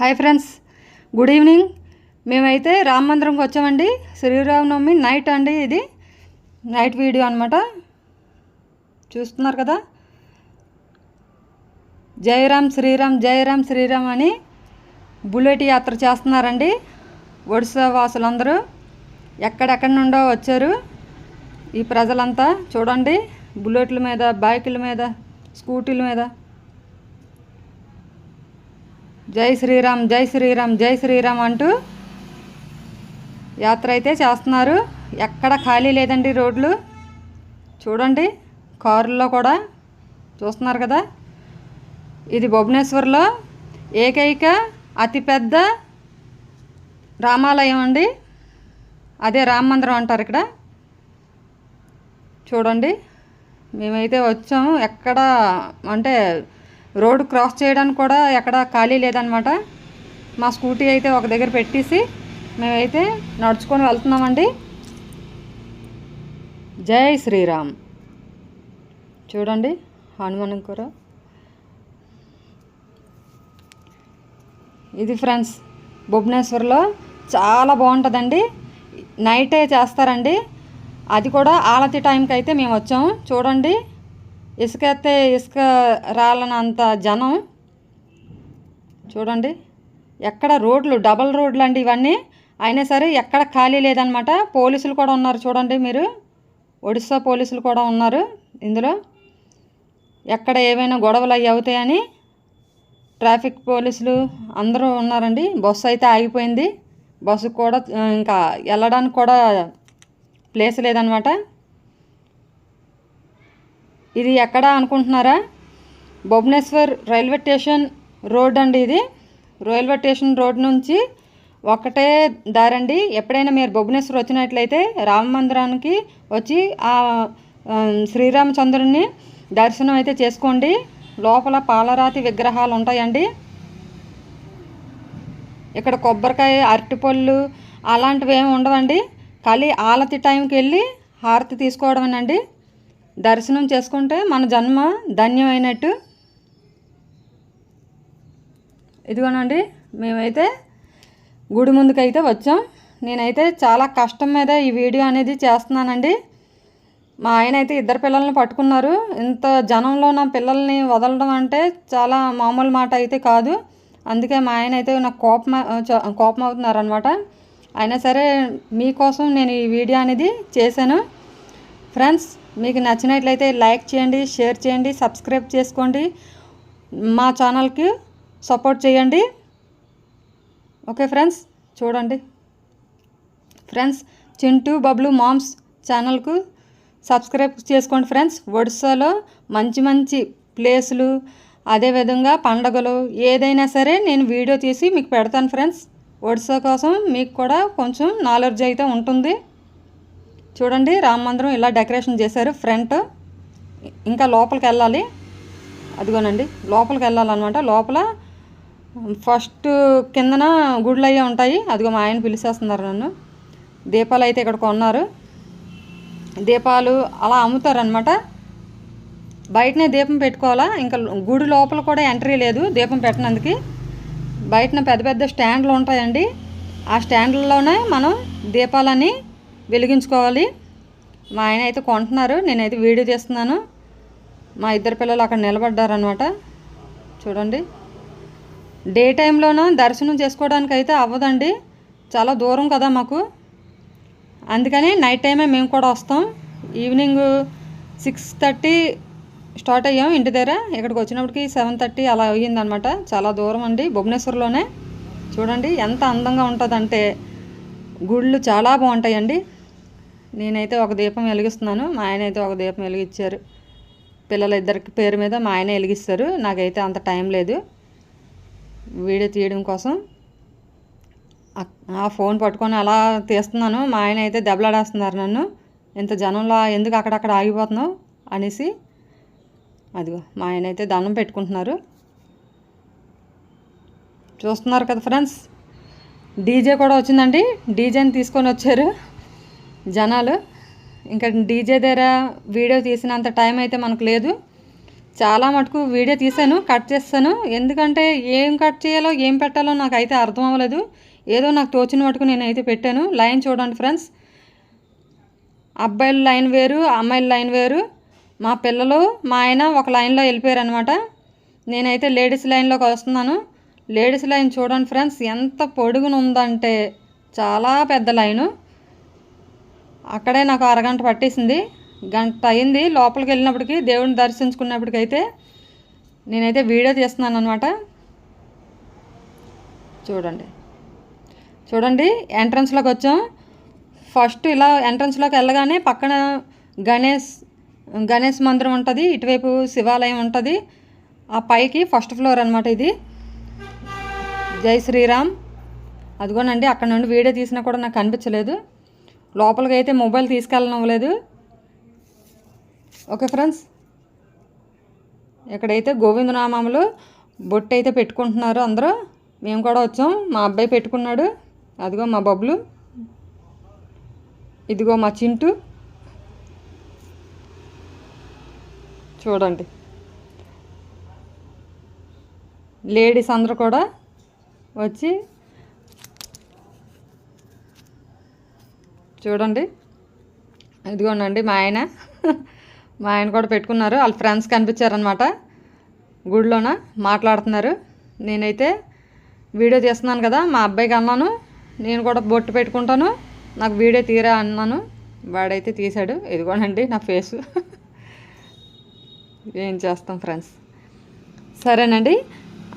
Hi friends. Good evening. మేమైతే రామ మందిరంకి వచ్చామండి. Sri Rama Navami night అండి ఇది. నైట్ వీడియో అనమాట చూస్తున్నారు కదా? జయరామ్ శ్రీరామ్ జయరామ్ శ్రీరామ్ అని బుల్లెట్ యాత్ర చేస్తున్నారండి ఒడిశా వాసులందరూ. ఎక్కడెక్కడి నుండో వచ్చారు ఈ ప్రజలంతా చూడండి. బుల్లెట్ల మీద బైకుల మీద స్కూటీల మీద. జై శ్రీరామ్ జై శ్రీరామ్ జై శ్రీరామ్ అంటూ యాత్ర అయితే చేస్తున్నారు. ఎక్కడ ఖాళీ లేదండి రోడ్లు. చూడండి కారుల్లో కూడా చూస్తున్నారు కదా. ఇది భువనేశ్వర్లో ఏకైక అతిపెద్ద రామాలయం అండి. అదే రామ మందిరం అంటారు ఇక్కడ. చూడండి మేమైతే వచ్చాము. ఎక్కడ అంటే రోడ్ క్రాస్ చేయడానికి కూడా ఎక్కడ ఖాళీ లేదనమాట. మా స్కూటీ అయితే ఒక దగ్గర పెట్టేసి మేమైతే నడుచుకొని వెళ్తున్నామండి. జై శ్రీరామ్. చూడండి హనుమాన్ కూర ఇది ఫ్రెండ్స్ భువనేశ్వర్లో చాలా బాగుంటుందండి. నైటే చేస్తారండి. అది కూడా ఆలతి టైంకి అయితే మేము వచ్చాము చూడండి ఇసుక అయితే ఇసుక రాలనంత జనం చూడండి ఎక్కడ రోడ్లు డబల్ రోడ్లు అండి ఇవన్నీ. అయినా సరే ఎక్కడ ఖాళీ లేదనమాట. పోలీసులు కూడా ఉన్నారు చూడండి మీరు. ఒడిస్సా పోలీసులు కూడా ఉన్నారు ఇందులో. ఎక్కడ ఏమైనా గొడవలు అవి అవుతాయని ట్రాఫిక్ పోలీసులు అందరూ ఉన్నారండి. బస్సు అయితే ఆగిపోయింది. బస్సు కూడా ఇంకా వెళ్ళడానికి కూడా ప్లేస్ లేదనమాట. ఇది ఎక్కడ అనుకుంటున్నారా? భువనేశ్వర్ రైల్వే స్టేషన్ రోడ్ అండి ఇది. రైల్వే స్టేషన్ రోడ్ నుంచి ఒకటే దారండి. ఎప్పుడైనా మీరు భువనేశ్వర్ వచ్చినట్లయితే రామ మందిరానికి వచ్చి ఆ శ్రీరామచంద్రుడిని శ్రీరామచంద్రుని దర్శనం అయితే చేసుకోండి. లోపల పాలరాతి విగ్రహాలు ఉంటాయండి. ఇక్కడ కొబ్బరికాయ అరటిపళ్ళు అలాంటివి ఏమి ఉండవండి. ఖాళీ ఆలతి టైంకి వెళ్ళి హారతి తీసుకోవడమేనండి. దర్శనం చేసుకుంటే మన జన్మ ధన్యమైనట్టు. ఇదిగోనండి మేమైతే గుడి ముందుకైతే వచ్చాం. నేనైతే చాలా కష్టం మీద ఈ వీడియో అనేది చేస్తున్నానండి. మా ఆయన అయితే ఇద్దరు పిల్లల్ని పట్టుకున్నారు. ఇంత జనంలో నా పిల్లల్ని వదలడం అంటే చాలా మామూలు మాట అయితే కాదు. అందుకే మా ఆయన అయితే నాకు కోపం కోపం అవుతున్నారనమాట అయినా సరే మీకోసం నేను ఈ వీడియో అనేది చేశాను. ఫ్రెండ్స్ మీకు నచ్చినట్లయితే లైక్ చేయండి షేర్ చేయండి సబ్స్క్రైబ్ చేసుకోండి. మా ఛానల్కి సపోర్ట్ చేయండి. ఓకే ఫ్రెండ్స్ చూడండి. ఫ్రెండ్స్ చింటూ బబ్లు మామ్స్ ఛానల్కు సబ్స్క్రైబ్ చేసుకోండి ఫ్రెండ్స్. ఒడిస్సాలో మంచి మంచి ప్లేసులు అదేవిధంగా పండగలు ఏదైనా సరే నేను వీడియో తీసి మీకు పెడతాను ఫ్రెండ్స్. ఒడిస్సా కోసం మీకు కూడా కొంచెం నాలెడ్జ్ అయితే ఉంటుంది. చూడండి రామ మందిరం ఇలా డెకరేషన్ చేశారు. ఫ్రంట్ ఇంకా లోపలికి వెళ్ళాలి. అదిగోనండి లోపలికి వెళ్ళాలన్నమాట. లోపల ఫస్ట్ కిందన గుళ్ళు అయ్యే ఉంటాయి. అదిగో మా ఆయన పిలిచేస్తున్నారు నన్ను. దీపాలు అయితే ఇక్కడ కొన్నారు. దీపాలు అలా అమ్ముతారనమాట బయటనే దీపం పెట్టుకోవాలా? ఇంకా గుడి లోపల కూడా ఎంట్రీ లేదు దీపం పెట్టినందుకు. బయటన పెద్ద పెద్ద స్టాండ్లు ఉంటాయండి. ఆ స్టాండ్లలోనే మనం దీపాలని వెలిగించుకోవాలి. మా ఆయన అయితే కొంటున్నారు. నేనైతే వీడియో తీస్తున్నాను. మా ఇద్దరు పిల్లలు అక్కడ నిలబడ్డారనమాట చూడండి. డే టైంలోనూ దర్శనం చేసుకోవడానికి అయితే అవ్వదండి. చాలా దూరం కదా మాకు. అందుకని నైట్ టైమే మేము కూడా వస్తాం. ఈవినింగ్ సిక్స్ థర్టీ స్టార్ట్ అయ్యాం ఇంటి దగ్గర. ఇక్కడికి వచ్చినప్పటికి సెవెన్ థర్టీ అలా అయ్యిందనమాట చాలా దూరం అండి. భువనేశ్వర్లోనే. చూడండి ఎంత అందంగా ఉంటుందంటే గుళ్ళు చాలా బాగుంటాయండి. నేనైతే ఒక దీపం వెలిగిస్తున్నాను. మా ఆయన అయితే ఒక దీపం వెలిగించారు. పిల్లలిద్దరికి పేరు మీద మా ఆయన వెలిగిస్తారు. నాకైతే అంత టైం లేదు. వీడియో తీయడం కోసం ఆ- ఆ ఫోన్ పట్టుకొని అలా తీస్తున్నాను. మా ఆయన అయితే దెబ్బలాడేస్తున్నారు నన్ను. ఇంత జనంలో ఎందుకు అక్కడక్కడ ఆగిపోతున్నావు? అనేసి అదిగో మా ఆయన అయితే దండం పెట్టుకుంటున్నారు. చూస్తున్నారు కదా ఫ్రెండ్స్? డీజే కూడా వచ్చిందండి. డీజేని తీసుకొని వచ్చారు. జనాలు. ఇంకా డీజే దగ్గర వీడియో తీసినంత టైం అయితే మనకు లేదు. చాలా మటుకు వీడియో తీసాను కట్ చేస్తాను. ఎందుకంటే ఏం కట్ చేయాలో ఏం పెట్టాలో నాకు అయితే అర్థం అవ్వలేదు. ఏదో నాకు తోచిన మటుకు నేనైతే పెట్టాను. లైన్ చూడండి ఫ్రెండ్స్. అబ్బాయిల లైన్ వేరు అమ్మాయిల లైన్ వేరు. మా పిల్లలు మా ఆయన ఒక లైన్లో వెళ్ళిపోయారు అనమాట నేనైతే లేడీస్ లైన్లోకి వస్తున్నాను. లేడీస్ లైన్ చూడండి ఫ్రెండ్స్ ఎంత పొడుగున ఉందంటే చాలా పెద్ద లైను. అక్కడే నాకు అరగంట పట్టేసింది. గంట అయింది. లోపలికి వెళ్ళినప్పటికి దేవుడిని దర్శించుకున్నప్పటికైతే నేనైతే వీడియో తీస్తున్నాను అనమాట చూడండి. చూడండి ఎంట్రన్స్లోకి వచ్చాం. ఫస్ట్ ఇలా ఎంట్రన్స్లోకి వెళ్ళగానే పక్కన గణేష్ గణేష్ మందిరం ఉంటుంది. ఇటువైపు శివాలయం ఉంటుంది. ఆ పైకి ఫస్ట్ ఫ్లోర్ అనమాట ఇది. జై శ్రీరామ్. అదిగోనండి అక్కడ నుండి వీడియో తీసినా కూడా నాకు కనిపించలేదు. లోపలికి అయితే మొబైల్ తీసుకెళ్ళనివ్వలేదు. Okay friends. ఇక్కడైతే గోవిందనామాములు బొట్టు అయితే పెట్టుకుంటున్నారు అందరూ. మేము కూడా వచ్చాం. మా అబ్బాయి పెట్టుకున్నాడు. అదిగో మా బబ్బులు ఇదిగో మా చింటూ. చూడండి. లేడీస్ అందరూ కూడా వచ్చి చూడండి. ఇదిగోనండి మా ఆయన. మా ఆయన కూడా పెట్టుకున్నారు. వాళ్ళ ఫ్రెండ్స్ కనిపించారనమాట గుడిలోన? మాట్లాడుతున్నారు. నేనైతే వీడియో తీస్తున్నాను కదా మా అబ్బాయికి అన్నాను. నేను కూడా బొట్టు పెట్టుకుంటాను. నాకు వీడియో తీరా అన్నాను. వాడైతే తీశాడు. ఇదిగోనండి నా ఫేసు ఏం చేస్తాం ఫ్రెండ్స్ సరేనండి.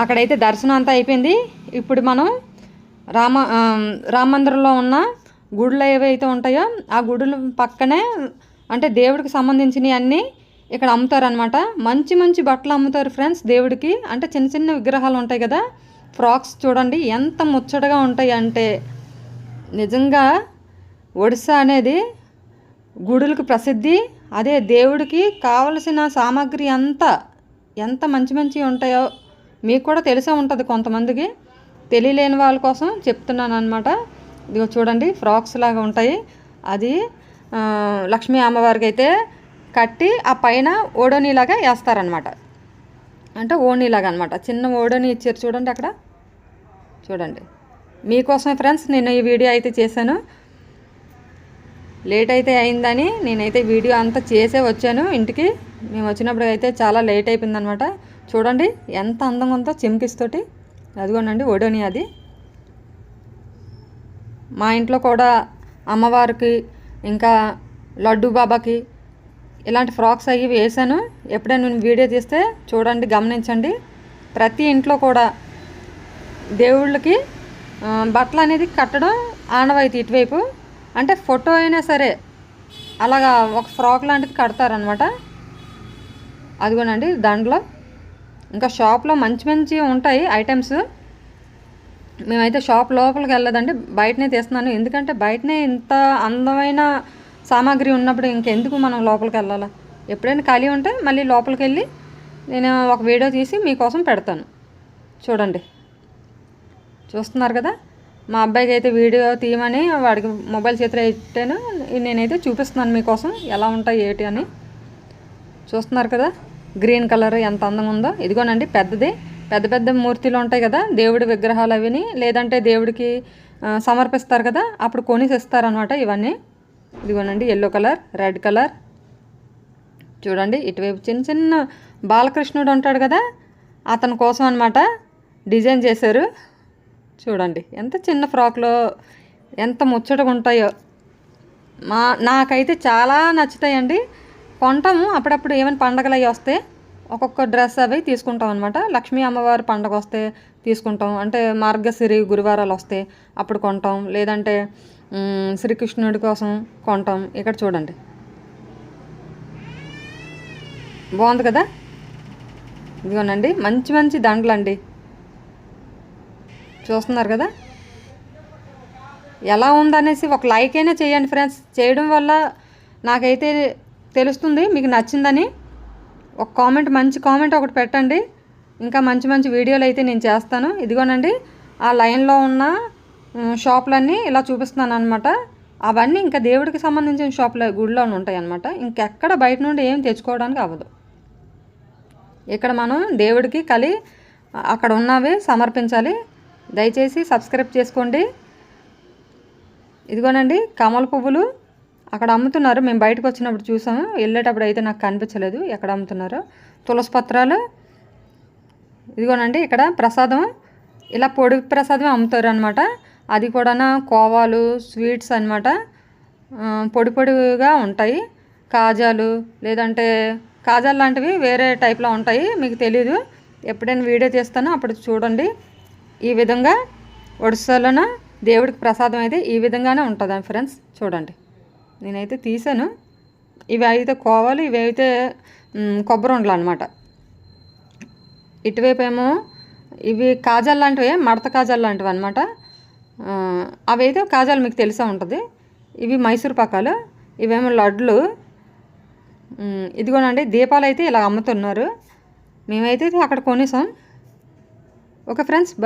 అక్కడైతే దర్శనం అంతా అయిపోయింది. ఇప్పుడు మనం రామ రామ మందిరంలో ఉన్న గుడులు ఏవైతే ఉంటాయో ఆ గుడుల పక్కనే అంటే దేవుడికి సంబంధించినవి అన్నీ ఇక్కడ అమ్ముతారనమాట మంచి మంచి బట్టలు అమ్ముతారు ఫ్రెండ్స్ దేవుడికి. అంటే చిన్న చిన్న విగ్రహాలు ఉంటాయి కదా ఫ్రాక్స్ చూడండి ఎంత ముచ్చటగా ఉంటాయి అంటే. నిజంగా ఒడిస్సా అనేది గుడులకు ప్రసిద్ధి. అదే దేవుడికి కావలసిన సామాగ్రి అంతా ఎంత మంచి మంచి ఉంటాయో మీకు కూడా తెలిసే ఉంటుంది కొంతమందికి. తెలియలేని వాళ్ళ కోసం చెప్తున్నాను అనమాట ఇదిగో చూడండి ఫ్రాక్స్ లాగా ఉంటాయి. అది లక్ష్మీ అమ్మవారికి అయితే కట్టి ఆ పైన ఓడోనీలాగా వేస్తారనమాట అంటే ఓణీలాగా అనమాట చిన్న ఓడోని ఇచ్చారు చూడండి అక్కడ. చూడండి. మీకోసమే ఫ్రెండ్స్ నేను ఈ వీడియో అయితే చేశాను. లేట్ అయితే అయిందని నేనైతే వీడియో అంతా చేసే వచ్చాను ఇంటికి. మేము వచ్చినప్పుడు అయితే చాలా లేట్ అయిపోయిందనమాట చూడండి ఎంత అందంగా ఉందో చిమ్కిస్తోటి అదిగోనండి ఓడోని అది. మా ఇంట్లో కూడా అమ్మవారికి ఇంకా లడ్డు బాబాకి ఇలాంటి ఫ్రాక్స్ అవి వేసాను ఎప్పుడైనా నేను వీడియో తీస్తే చూడండి గమనించండి. ప్రతి ఇంట్లో కూడా దేవుళ్ళకి బట్టలు అనేది కట్టడం ఆనవాయితీ ఇటువైపు. అంటే ఫోటో అయినా సరే అలాగా ఒక ఫ్రాక్ లాంటిది కడతారనమాట. అదిగోనండి దాంట్లో. ఇంకా షాప్లో మంచి మంచి ఉంటాయి ఐటమ్స్. మేమైతే షాప్ లోపలికి వెళ్ళదండి. బయటనే తీస్తున్నాను. ఎందుకంటే బయటనే ఇంత అందమైన సామాగ్రి ఉన్నప్పుడు ఇంకెందుకు మనం లోపలికి వెళ్ళాలా? ఎప్పుడైనా ఖాళీ ఉంటే మళ్ళీ లోపలికి వెళ్ళి నేను ఒక వీడియో తీసి మీకోసం పెడతాను. చూడండి. చూస్తున్నారు కదా? మా అబ్బాయికి అయితే వీడియో తీయమని వాడికి మొబైల్ చేతిలో ఇట్టాను నేనైతే చూపిస్తున్నాను మీకోసం ఎలా ఉంటాయి ఏంటి అని. చూస్తున్నారు కదా? గ్రీన్ కలర్ ఎంత అందంగా ఉందో. ఇదిగోనండి పెద్దది. పెద్ద పెద్ద మూర్తిలు ఉంటాయి కదా దేవుడి విగ్రహాలు అవిని లేదంటే దేవుడికి సమర్పిస్తారు కదా అప్పుడు కొనిసిస్తారనమాట ఇవన్నీ. ఇదిగోనండి ఎల్లో కలర్ రెడ్ కలర్ చూడండి ఇటువైపు చిన్న చిన్న బాలకృష్ణుడు ఉంటాడు కదా అతని కోసం అనమాట డిజైన్ చేశారు. చూడండి ఎంత చిన్న ఫ్రాక్లో ఎంత ముచ్చటగా ఉంటాయో. మా నాకైతే చాలా నచ్చుతాయండి. కొంటాము అప్పుడప్పుడు ఏమైనా పండగలు అవి వస్తే ఒక్కొక్క డ్రెస్ అవి తీసుకుంటాం అనమాట లక్ష్మీ అమ్మవారి పండగ వస్తే తీసుకుంటాం. అంటే మార్గశిరి గురువారాలు వస్తే అప్పుడు కొంటాం. లేదంటే శ్రీకృష్ణుడి కోసం కొంటాం. ఇక్కడ చూడండి. బాగుంది కదా? ఇదిగోనండి. మంచి మంచి దండలు అండి చూస్తున్నారు కదా? ఎలా ఉందనేసి ఒక లైక్ అయినా చేయండి ఫ్రెండ్స్. చేయడం వల్ల నాకైతే తెలుస్తుంది. మీకు నచ్చిందని ఒక కామెంట్ మంచి కామెంట్ ఒకటి పెట్టండి. ఇంకా మంచి మంచి వీడియోలు అయితే నేను చేస్తాను. ఇదిగోనండి ఆ లైన్లో ఉన్న షాపులన్నీ ఇలా చూపిస్తున్నాను అనమాట అవన్నీ ఇంకా దేవుడికి సంబంధించిన షాపులు గుడిలో ఉంటాయి అనమాట ఇంకెక్కడ బయట నుండి ఏం తెచ్చుకోవడానికి అవ్వదు. ఇక్కడ మనం దేవుడికి కలి అక్కడ ఉన్నవి సమర్పించాలి. దయచేసి సబ్స్క్రైబ్ చేసుకోండి. ఇదిగోనండి కమల పువ్వులు. అక్కడ అమ్ముతున్నారు. మేము బయటకు వచ్చినప్పుడు చూసాము. వెళ్ళేటప్పుడు అయితే నాకు కనిపించలేదు. ఎక్కడ అమ్ముతున్నారో? తులసి పత్రాలు. ఇదిగోనండి ఇక్కడ ప్రసాదం. ఇలా పొడి ప్రసాదం అమ్ముతారు అనమాట అది కూడా కోవాలు స్వీట్స్ అనమాట పొడి పొడిగా ఉంటాయి. కాజాలు లేదంటే కాజాలు లాంటివి వేరే టైప్లో ఉంటాయి. మీకు తెలీదు. ఎప్పుడైనా వీడియో తీస్తానో. అప్పుడు చూడండి. ఈ విధంగా ఒడిస్సాలోన దేవుడికి ప్రసాదం అయితే ఈ విధంగానే ఉంటుంది ఫ్రెండ్స్? చూడండి. నేనైతే తీసాను. ఇవి అయితే కోవాలి ఇవి అయితే కొబ్బరి ఉండలు అనమాట ఇటువైపు ఏమో ఇవి కాజాలు లాంటివి మడత కాజాలు లాంటివి అనమాట అవి అయితే కాజాలు మీకు తెలిసే ఉంటుంది. ఇవి మైసూర్ పాకాలు ఇవేమో లడ్లు. ఇదిగోనండి దీపాలు అయితే ఇలా అమ్ముతున్నారు. మేమైతే అక్కడ కొనేసాం. Okay friends bye